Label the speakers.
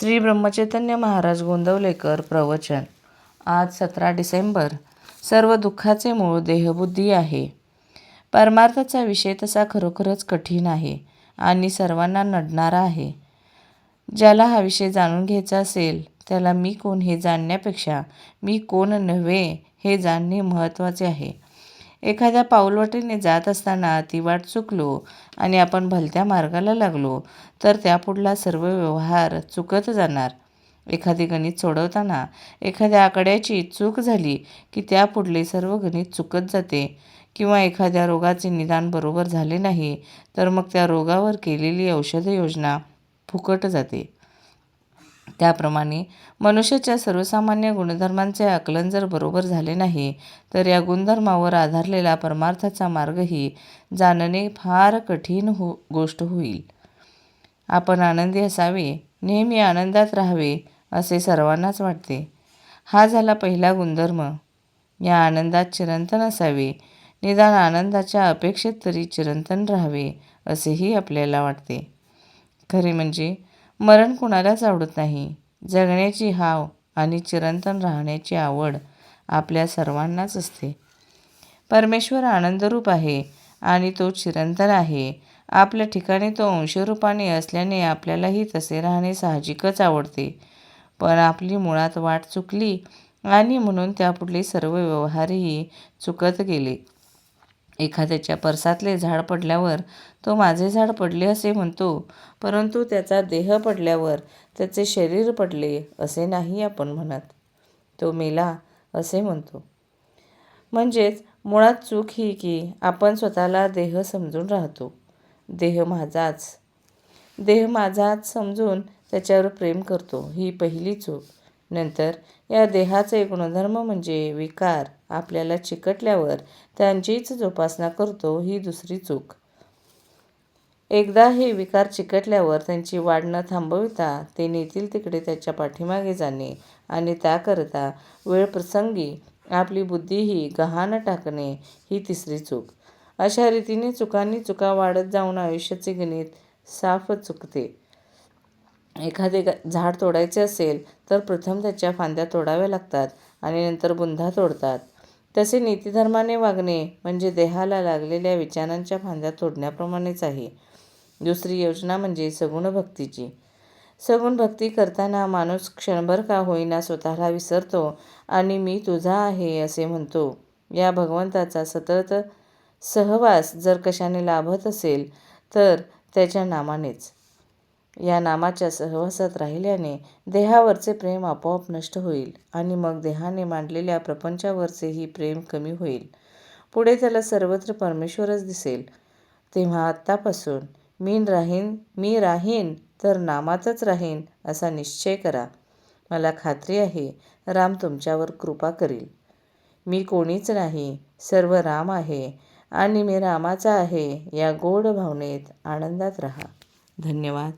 Speaker 1: श्री ब्रह्मचैतन्य महाराज गोंदवलेकर प्रवचन. आज सतरा डिसेंबर. सर्व दुःखाचे मूळ देहबुद्धी आहे. परमार्थाचा विषय तसा खरोखरच कठीण आहे आणि सर्वांना नडणारा आहे. ज्याला हा विषय जाणून घ्यायचा असेल त्याला मी कोण हे जाणण्यापेक्षा मी कोण नव्हे हे जाणणे महत्त्वाचे आहे. एखाद्या पाऊलवाटेने जात असताना ती वाट चुकलो आणि आपण भलत्या मार्गाला लागलो तर त्यापुढला सर्व व्यवहार चुकत जाणार. एखादे गणित सोडवताना एखाद्या आकड्याची चूक झाली की त्यापुढले सर्व गणित चुकत जाते किंवा एखाद्या रोगाचे निदान बरोबर झाले नाही तर मग त्या रोगावर केलेली औषधयोजना फुकट जाते. त्याप्रमाणे मनुष्याच्या सर्वसामान्य गुणधर्मांचे आकलन जर बरोबर झाले नाही तर या गुणधर्मावर आधारलेला परमार्थाचा मार्गही जाणणे फार कठीण हो गोष्ट होईल. आपण आनंदी असावे नेहमी आनंदात राहावे असे सर्वांनाच वाटते. हा झाला पहिला गुणधर्म. या आनंदात चिरंतन असावे निदान आनंदाच्या अपेक्षेत तरी चिरंतन राहावे असेही आपल्याला वाटते. खरे म्हणजे मरण कुणालाच आवडत नाही. जगण्याची हाव आणि चिरंतन राहण्याची आवड आपल्या सर्वांनाच असते. परमेश्वर आनंदरूप आहे आणि तो चिरंतन आहे. आपल्या ठिकाणी तो अंशरूपाने असल्याने आपल्यालाही तसे राहणे साहजिकच आवडते. पण आपली मुळात वाट चुकली आणि म्हणून त्यापुढले सर्व व्यवहारही चुकत गेले. एखाद्याच्या परसातले झाड पडल्यावर तो माझे झाड पडले असे म्हणतो परंतु त्याचा देह पडल्यावर त्याचे शरीर पडले असे नाही आपण म्हणत. तो मेला असे म्हणतो. म्हणजेच मुळात चूक ही की आपण स्वतःला देह समजून राहतो. देह माझाच. देह माझाच समजून त्याच्यावर प्रेम करतो ही पहिली चूक. नंतर या देहाचे गुणधर्म म्हणजे विकार. आपल्याला चिकटल्यावर त्यांचीच जोपासना करतो ही दुसरी चूक. एकदा हे विकार चिकटल्यावर त्यांची वाढ न थांबविता ते नेतील तिकडे त्याच्या पाठीमागे जाणे आणि त्याकरता वेळप्रसंगी आपली बुद्धीही गहाण टाकणे ही तिसरी चूक. अशा रीतीने चुकांनी चुका वाढत जाऊन आयुष्याचे गणित साफ चुकते. एखादे झाड तोडायचे असेल तर प्रथम त्याच्या फांद्या तोडाव्या लागतात आणि नंतर बुंधा तोडतात. तसे नीतिधर्माने वागणे म्हणजे देहाला लागलेल्या विचारांच्या फांद्या तोडण्याप्रमाणेच आहे. दुसरी योजना म्हणजे सगुण भक्तीची. सगुण भक्ती करताना माणूस क्षणभर का होईना स्वतःला विसरतो आणि मी तुझा आहे असे म्हणतो. या भगवंताचा सतत सहवास जर कशाने लाभत असेल तर त्याच्या नामानेच. या नामाच्या सहवासात राहिल्याने देहावरचे प्रेम आपोआप नष्ट होईल आणि मग देहाने मांडलेल्या प्रपंचावरचेही प्रेम कमी होईल. पुढे त्याला सर्वत्र परमेश्वरच दिसेल. तेव्हा आत्तापासून मी राहीन मी राहीन तर नामातच राहीन असा निश्चय करा. मला खात्री आहे राम तुमच्यावर कृपा करील. मी कोणीच नाही सर्व राम आहे आणि मी रामाचा आहे या गोड भावनेत आनंदात राहा. धन्यवाद.